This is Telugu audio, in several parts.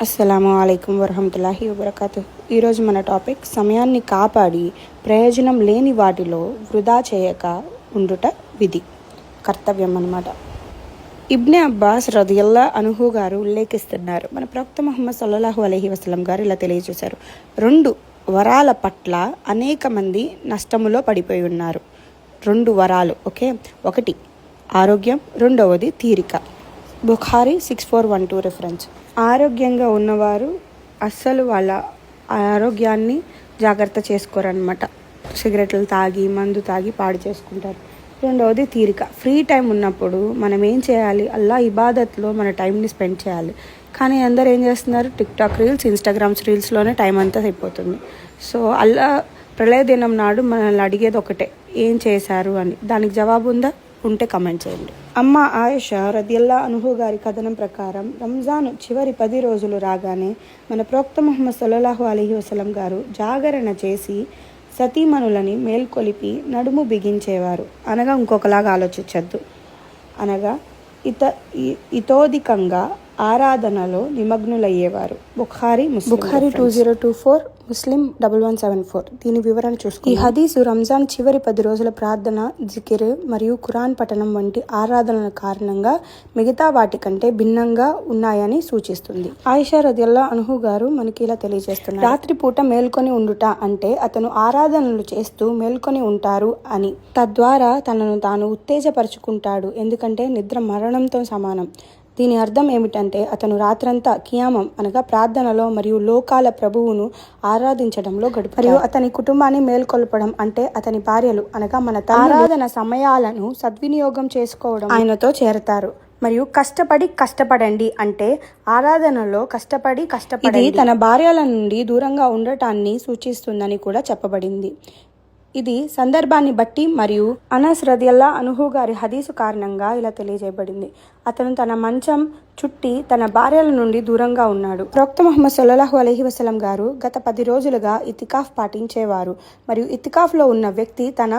అస్సలాము అలైకుం వరహమతుల్లాహి వబర్కతు. ఈరోజు మన టాపిక్ సమయాన్ని కాపాడి ప్రయోజనం లేని వాటిలో వృధా చేయక ఉండుట విధి. కర్తవ్యం అన్నమాట. ఇబ్నే అబ్బాస్ రదియల్లా అనుహు గారు ఉల్లేఖిస్తున్నారు. మన ప్రవక్త మహమ్మద్ సల్లల్లాహు అలహి వసలం గారు ఇలా తెలియజేశారు. రెండు వరాల పట్ల అనేక మంది నష్టములో పడిపోయి ఉన్నారు. రెండు వరాలు ఓకే? ఒకటి ఆరోగ్యం రెండవది తీరిక. Bukhari six four one two reference. ఆరోగ్యంగా ఉన్నవారు అస్సలు వాళ్ళ ఆరోగ్యాన్ని జాగ్రత్త చేసుకోరనమాట సిగరెట్లు తాగి మందు తాగి పాడు చేసుకుంటారు. రెండవది తీరిక. ఫ్రీ టైం ఉన్నప్పుడు మనం ఏం చేయాలి? అల్లా ఇబాదత్లో మన టైంని స్పెండ్ చేయాలి. కానీ అందరు ఏం చేస్తున్నారు? టిక్టాక్ రీల్స్ ఇన్స్టాగ్రామ్స్ రీల్స్లోనే టైం అంతా అయిపోతుంది. సో అల్లా ప్రళయ దినం నాడు మనల్ని అడిగేది ఒకటే ఏం చేశారు అని. దానికి జవాబు ఉందా? ఉంటే కమెంట్ చేయండి. అమ్మ ఆయుష రదియల్లా అనుహు గారి కథనం ప్రకారం రంజాన్ చివరి పది రోజులు రాగానే మన ప్రోక్త ముహమ్మద్ సల్లాహు అలీ వసలం గారు జాగరణ చేసి సతీమణులని మేల్కొలిపి నడుము బిగించేవారు. అనగా ఇంకొకలాగా ఆలోచించద్దు. అనగా ఇత ఇ- ఇతోధికంగా ఆరాధనలో నిమగ్నులయ్యేవారు. Bukhari Bukhari two zero two four Muslim double one seven four దీని వివరణ చూసుకో ఈ హదీసు రంజాన్ చివరి పది రోజుల ప్రార్థన జికిర్ మరియు ఖురాన్ పఠనం వంటి ఆరాధనల కారణంగా మిగతా వాటి కంటే భిన్నంగా ఉన్నాయని సూచిస్తుంది. ఆయిషా రదిల్లా అనుహు గారు మనకి ఇలా తెలియజేస్తున్నారు. రాత్రిపూట మేల్కొని ఉండుట అంటే అతను ఆరాధనలు చేస్తూ మేల్కొని ఉంటారు అని. తద్వారా తనను తాను ఉత్తేజపరుచుకుంటాడు. ఎందుకంటే నిద్ర మరణంతో సమానం. దీని అర్థం ఏమిటంటే అతను రాత్రంతా కియామం అనగా ప్రార్థనలో మరియు లోకాల ప్రభువును ఆరాధించడంలో గడుపు మరియు అతని కుటుంబాన్ని మేల్కొల్పడం అంటే అతని భార్యలు అనగా మన ఆరాధన సమయాలను సద్వినియోగం చేసుకోవడం ఆయనతో చేరతారు. మరియు కష్టపడి కష్టపడండి అంటే ఆరాధనలో కష్టపడి కష్టపడి తన భార్యల నుండి దూరంగా ఉండటాన్ని సూచిస్తుందని కూడా చెప్పబడింది. ఇది సందర్భాన్ని బట్టి మరియు అనస్ రదియల్లా అనుహు గారి హదీసు కారణంగా ఇలా తెలియజేయబడింది. అతను తన మంచం చుట్టి తన భార్యల నుండి దూరంగా ఉన్నాడు. ప్రవక్త ముహమ్మద్ సల్లాహు అలహి వసలం గారు గత పది రోజులుగా ఇతికాఫ్ పాటించేవారు. మరియు ఇతికాఫ్లో ఉన్న వ్యక్తి తన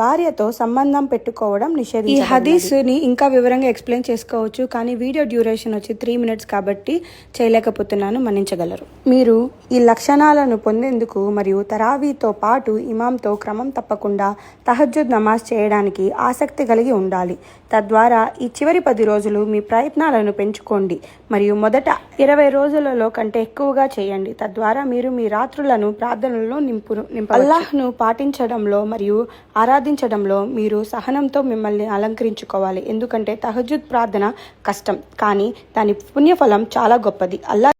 భార్యతో సంబంధం పెట్టుకోవడం నిషేధం ఈ హదీస్ని ఇంకా వివరంగా ఎక్స్ప్లెయిన్ చేసుకోవచ్చు కానీ వీడియో డ్యూరేషన్ వచ్చి త్రీ మినిట్స్ కాబట్టి చేయలేకపోతున్నాను మన్నించగలరు. మీరు ఈ లక్షణాలను పొందేందుకు మరియు తరావీతో పాటు ఇమాంతో క్రమం తప్పకుండా తహజ్జుద్ నమాజ్ చేయడానికి ఆసక్తి కలిగి ఉండాలి. తద్వారా ఈ చివరి పది రోజులు మీ ప్రయత్నాలను పెంచుకోండి. మరియు మొదట ఇరవై రోజులలో కంటే ఎక్కువగా చేయండి. తద్వారా మీరు మీ రాత్రులను ప్రార్థనలో నింపు నింప అల్లాహ్ను పాటించడంలో మరియు ఆరాధించడంలో మీరు సహనంతో మిమ్మల్ని అలంకరించుకోవాలి. ఎందుకంటే తహజుద్ ప్రార్థన కష్టం కానీ దాని పుణ్యఫలం చాలా గొప్పది. అల్లా